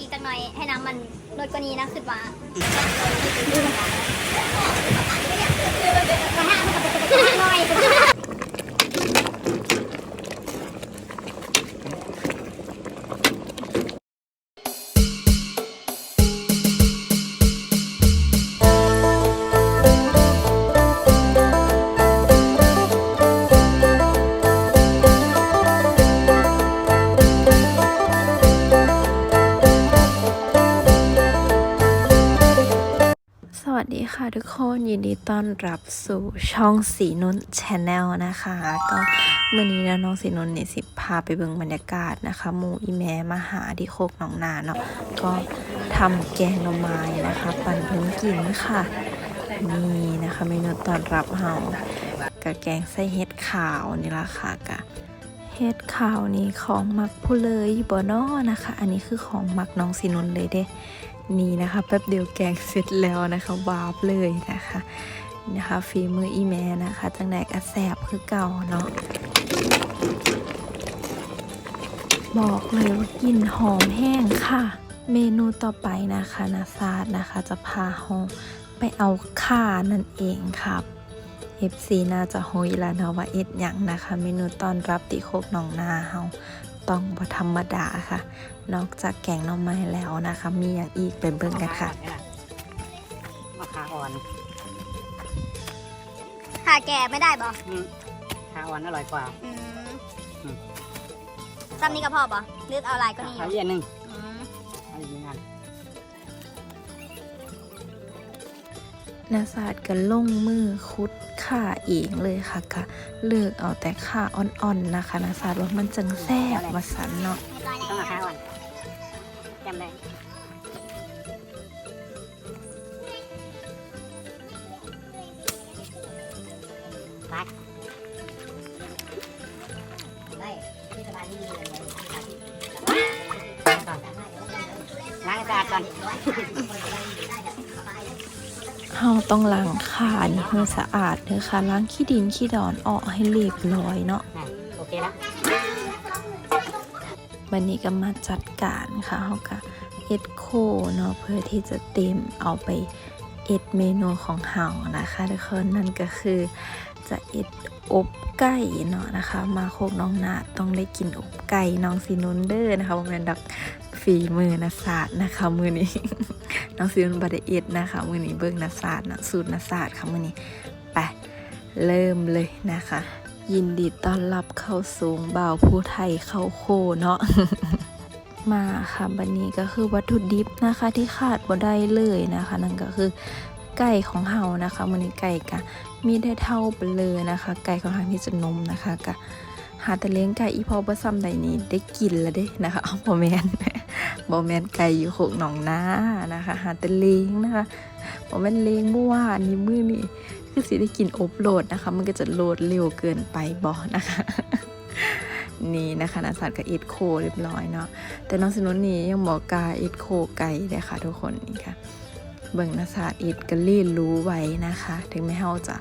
อีกจังหน่อยให้น้ำมันลดกว่านี้นะขึ้นมา ค่ะทุกคนยินดีต้อนรับสู่ช่องสีนุ่นชาแนลนะคะ ก็เมื่อนี้นะน้องสีนุ่นเนี่ยสิพาไปเบิ่งบรรยากาศนะคะหมูอีแม่มาหาที่โคกหนองนาเนาะก็ทำแกงหน่อไม้นะคะ ปั่นพิ่งกินค่ะ นี่นะคะเมนูต้อนรับเฮากะแกงไส้เห็ดขาวนี่ละค่ะกะเห็ดขาวนี่ของมักผู้เลยอยู่บ่นอนะคะ อันนี้คือของมักน้องสีนุ่นเลยเด้ นี่นะคะแป๊บเดียวแกงเสร็จแล้วนะคะวาบเลยนะคะนะคะฝีมืออีแม่นะคะจังไหนกระแสบคือเก่าเนาะบอกเลยว่ากลิ่นหอมแห้งค่ะ เมนูต่อไปนะคะนาซาดนะคะจะพาเฮาไปเอาข่านั่นเองครับ FC น่าจะโฮยแล้วนะว่าเอ็ดยังนะคะ เมนูต้อนรับติโคกหนองนาเฮา ต้องบ่ธรรมดาค่ะ นอกจากแกงหน่อไม้แล้วนะคะ มีอย่างอีกไปเบิ่งกันค่ะมะขาอ่อนหาแก่ไม่ได้บ่อืมขาอ่อนอร่อยกว่าอืมอืมซ้ำนี้ก็พอบ่หรือเอาลายก็นี่เอาเยี่ยนหนึ่งอืมเอาอีกหนึ่งอัน นาศาสตร์ก็ลงมือคุดข่าเองเลยค่ะกะเลือกเอาแต่ข่าอ่อนๆนะคะนาศาสตร์ว่ามันจังแซ่บมาสันเนาะบร้อยต้องขาอ่อนจำได้ไปาต้องล้างข่านี่ให้สะอาดเด้อค่ะล้างขี้ดินขี้ดอนออกให้เรียบร้อยเนาะอะโอเคแล้ววันนี้ก็มาจัดการค่ะเฮาก็เอ็ดโคเนาะเพื่อที่จะเต็มเอาไปเอ็ดเมนูของเฮานะคะทุกคนนั่นก็คือจะเอ็ดอบไก่เนาะนะคะ มาโคกน้องนาต้องได้กินอบไก่น้องซีนุนเดอร์นะคะว่าเป็นดักฝีมือนาศาสตร์นะคะมือนี้ น้องซีนุนบไดเอ็ดนะคะมือนี้เบิ่งนาศาสตร์นะสูตรนาศาสตร์ค่ะมือนี้ไปเริ่มเลยนะคะ ยินดีต้อนรับเข้าสู่บ่าผู้ไทยเข้าโคเนาะมาค่ะบันนี้ก็คือวัตถุดิบนะคะที่ขาดบ่ได้เลยนะคะ นั่นก็คือไก่ของเฮานะคะมันนี้ไก่กะมีได้เท่าไปเลยนะคะ ไก่ของทางที่จะนมนะคะกะหาแต่เลี้ยงไก่อีพอประซ้ำใดนี้ได้กินแล้วเด้นะคะเอาบอแมน บอแมนไก่อยู่โขกหนองนานะคะ หาแต่เลี้ยงนะคะบอแมนเลี้ยงเมื่อวานนี้มื้อนี้คือสิได้กินอบโหลดนะคะ มันก็จะโหลดเร็วเกินไปบอนะคะนี่นะคะนาสัตว์กับเอ็ดโคเรียบร้อยเนาะแต่น้องสนุนนี่ยังบอกกาเอ็ดโคไก่เลยค่ะ ทุกคนนี่ค่ะเบิ่งนาศาสตร์เอ็ดก็เล่นรู้ไว้นะคะ ถึงแม้เฮาจะ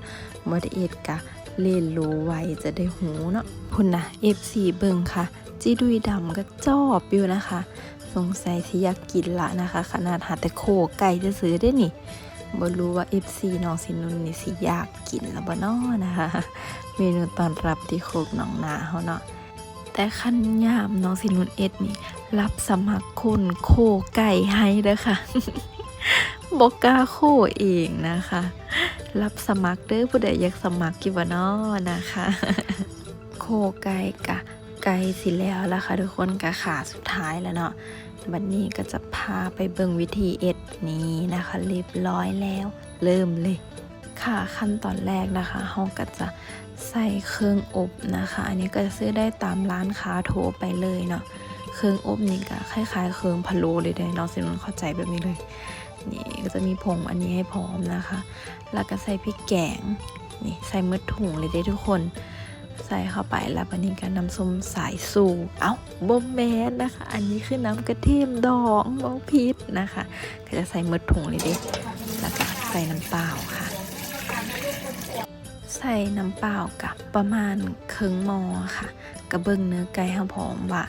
บ่ได้เอ็ดกะเล่นรู้ไว้จะได้หูเนาะพุ่นนะ FC เบิ่งค่ะจีดุยดำก็จอบอยู่นะคะ สงสัยที่อยากกินละนะคะ ขนาดหาแต่โคไก่จะซื้อได้นี่บ่รู้ว่า FC น้องสินุนนี่สิอยากกินแล้วบ่น้อนะคะ เมนูตอนรับที่โคกหนองนาเฮาเนาะแต่คันยามน้องสินุนเอ็ดนี่ รับสมัครคนโคไก่ให้เด้อค่ะบอกกาโคเองนะคะ รับสมัครเด้อผู้ใดอยากสมัครกี่บ่น้อนะคะ โคไก่กะไก่สิแล้วละค่ะทุกคนกะขาสุดท้ายแล้วเนาะ วันนี้ก็จะพาไปเบิ่งวิธีเอ็ดนี้นะคะเรียบร้อยแล้ว เริ่มเลย ค่ะขั้นตอนแรกนะคะเราก็จะใส่เครื่องอบนะคะ อันนี้ก็จะซื้อได้ตามร้านค้าโทรไปเลยเนาะเครื่องอบนี่ก็คล้ายๆ เครื่องพะโล้เลยเด้น้องสินนเข้าใจแบบนี้เลยนี่ก็จะมีผงอันนี้ให้พร้อมนะคะ แล้วก็ใส่พริกแกงนี่ใส่มืดถุงเลยได้ทุกคน ใส่เข้าไปแล้ววันนี้ก็น้ำส้มสายสูเอ้าบอมแมนนะคะ อันนี้คือน้ำกระเทียมดองบอพิษนะคะ ก็จะใส่มืดถุงเลยด้แล้วก็ใส่น้ำเปล่าค่ะ ใส่น้ำเปล่ากับประมาณครึ่งมอค่ะกระเบื้องเนื้อไก่ให้พร้อมว่า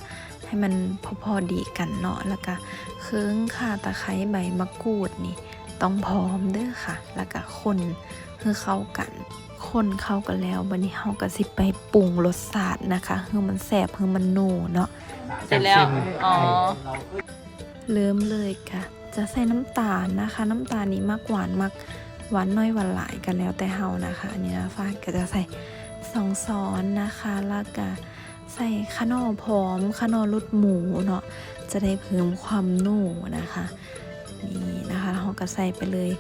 ให้มันพอพอๆดีกันเนาะแล้วก็เครื่องข่าตะไคร้ใบมะกรูดนี่ ต้องพร้อมเด้อค่ะ แล้วก็คนให้เข้ากัน คนเข้ากันแล้วบัดนี้เฮาก็สิไปปรุงรสชาตินะคะให้มันแซ่บให้มันนัวเนาะเสร็จแล้ว อ๋อ เริ่มเลยค่ะ จะใส่น้ำตาลนะคะ น้ำตาลนี้มากหวานมากหวานน้อยหวานหลายกันแล้วแต่เฮานะคะ อันนี้นะฟ้าก็จะใส่สองซ้อนนะคะแล้วก็ใส่ขนอพร้อมขนอรุดหมูเนาะจะได้เพิ่มความนุ่มนะคะนี่นะคะเฮา ก็ใส่ไปเลย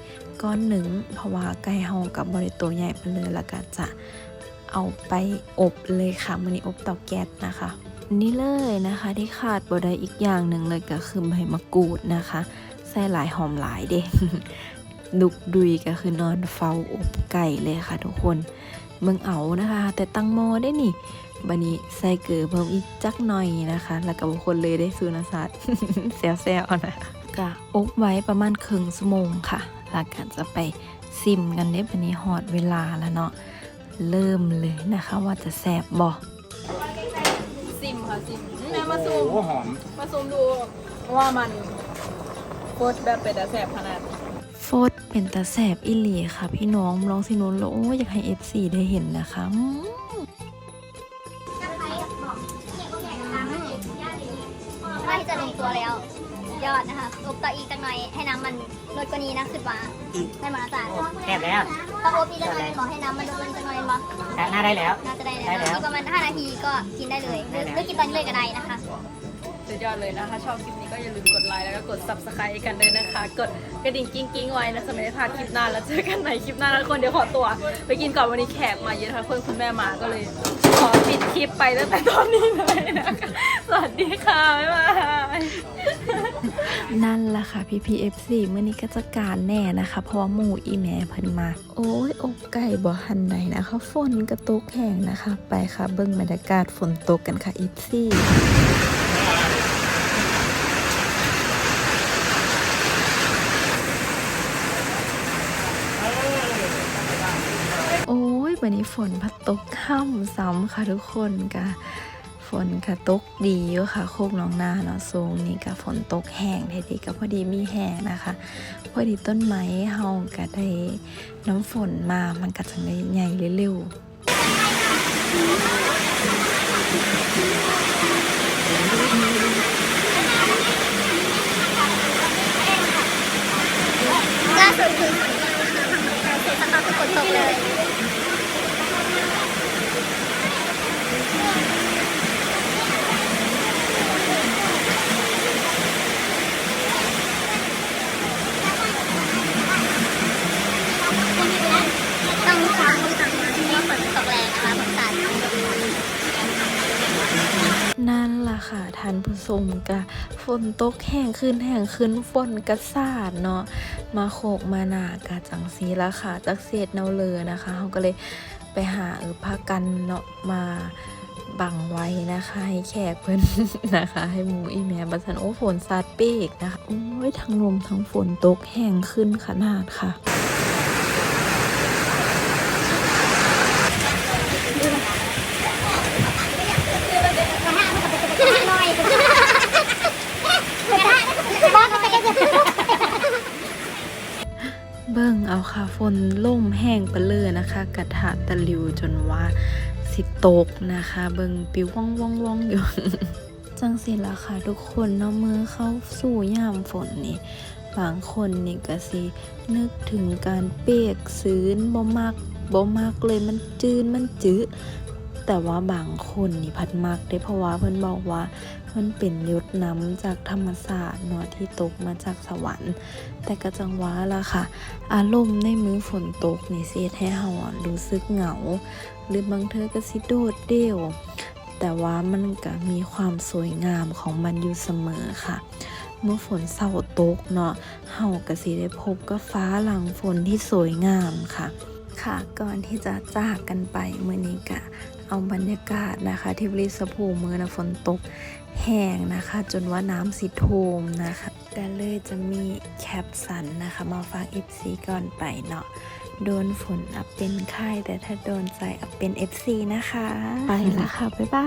ก้อนหนึ่งเพราะว่าไก่เฮากับบริโตวใหญ่ไปเลยแล้วก็จะเอาไปอบเลยค่ะมื้อนี้อบเตาแก๊สนะคะ นี่เลยนะคะที่ขาดบ่ได้อีกอย่างหนึ่งเลยก็คือใบมะกรูดนะคะใส่หลายหอมหลายเด้ดุกดุยก็คือนอนเฝ้าอบไก่เลยค่ะทุกคนเมืองเอานะคะ แต่ตั้งหมได้นี่บันนี้ใส่เกลือเพิ่มอีกจักหน่อยนะคะ แล้วก็บางคนเลยได้สูนาสตร์แซวๆนะ ก็อบไว้ประมาณครึ่งชั่วโมงค่ะแล้วก็จะไปซิมกันได้บันนี้หอดเวลาแล้วเนาะ เริ่มเลยนะคะว่าจะแสบบ่ซิมค่ะซิมแม่มาซูมโอ้หอมมาซูมดูว่ามันโคตรแบบเป็นแต่แสบขนาดโฟดเป็นตาแสบอิหลีค่ะ พี่น้องลองสิโนนแล้วโอ้อยากให้ FC ได้เห็นนะคะอืมว่าที่จะลงตัวแล้ว ยอดนะคะอบต่ออีกจักหน่อยให้น้ำมันลดกว่านี้นะขึ้นมาไม่มาอาจารย์แซ่บแล้วต้องอบอีกจักหน่อยขอให้น้ำมันลดลงจักหน่อยมั้งน่าได้แล้วน่าจะได้ได้แล้แล้ววอีกประมาณ5นาทีก็กินได้เลยหรือหรือกินตอนนี้เลยก็ได้นะคะสุดยอดเลยนะถ้าชอบคลิปนี้ก็อย่าลืมกดไลค์แล้วก็กด subscribe กันด้วยนะคะ กดกระดิ่งกิ้งกิ้งๆไว้นะจะไม่ได้พลาดคลิปหน้าแล้วเจอกันใหม่คลิปหน้าแล้วคนเดี๋ยวขอตัว ไปกินก่อนวันนี้แขกมาเยอะค่ะเพื่อนคุณแม่มาก็เลย ขอปิดคลิปไปตั้งแต่ตอนนี้เลยนะคะสวัสดีค่ะ บ๊ายบาย นั่นล่ะค่ะพี่พีเอฟซีเมื่อนี้ก็จะการแน่นะคะ เพราะว่าหมู่อีแม่เพิ่นมา โอ้ยอกไก่บ่หันใดนะคะฝนกระตุกแห้งนะคะ ไปค่ะเบิ่งบรรยากาศฝนตกกันค่ะเอฟซีโอ้ยวันนี้ฝนพัดตกค่ำซ้ำค่ะทุกคนกะ ฝนกะตกดีอยู่ค่ะโคกหน้องนาเนาะทรงนี่กะฝนตกแห้งแท้ดีก็พอดีมีแห้งนะคะ พอดีต้นไม้เฮาก็ได้น้ำฝนมามันก็จะได้ใหญ่เร็วๆล่าสุดคือฝนตกเลย ค่ะท่านผู้ชมกะฝนตกแห้งขึ้นแห้งขึ้นฝนกระสาดเนาะมาโขกมาหนากะจังสีละค่ะจากเศษเนาเลยนะคะเขาก็เลยไปหาเออผ้ากันเนาะมาบังไว้นะคะให้แขกเพิ่นนะคะ ให้หมูอีแม่บัสันโอ้ฝนสาดเปีกนะคะโอ้ยทั้งลมทั้งฝนตกแห้งขึ้นขนาดค่ะ หน่อยบ้านก็ไปกัน เบิ่งเอาค่ะฝ นล่มแห้งไปเลยนะคะ กระทะตะลิวจนว่าสิตกนะคะ เบิงปิวว่องว่องว่องอยู่ จังสิละค่ะทุกคนเนาะมือเข้าสู่ยามฝนนี่บางคนนี่ก็สินึกถึงการเปียกซื้นบ่มากบ่มากเลยมันจืนมันจืด แต่ว่าบางคนนี่พัดมักได้เพราะว่าเพิ่นบอกว่ามันเป็นหยดน้ำจากธรรมศาสตร์เนาะที่ตกมาจากสวรรค์ แต่ก็จังหวะละค่ะ อารมณ์ในมือฝนตกนี่เสียให้เฮาอะรู้สึกเหงา หรือบางเธอก็สิโดดเดี่ยวแต่ว่ามันก็มีความสวยงามของมันอยู่เสมอค่ะ เมื่อฝนเศร้าตกเนาะเฮาก็สิได้พบกับฟ้าหลังฝนที่สวยงามค่ะ ค่ะก่อนที่จะจากกันไปเมื่อนี้กะเอาบรรยากาศนะคะ ที่บริสภูมิมือนะฝนตกแห้งนะคะ จนว่าน้ำสิโทมนะคะก็เลยจะมีแคปสันนะคะ มาฝาก FC ก่อนไปเนาะโดนฝนอับเป็นไข้แต่ถ้าโดนใจอับเป็นเอฟซีนะคะ ไปละค่ะ บ๊ายบาย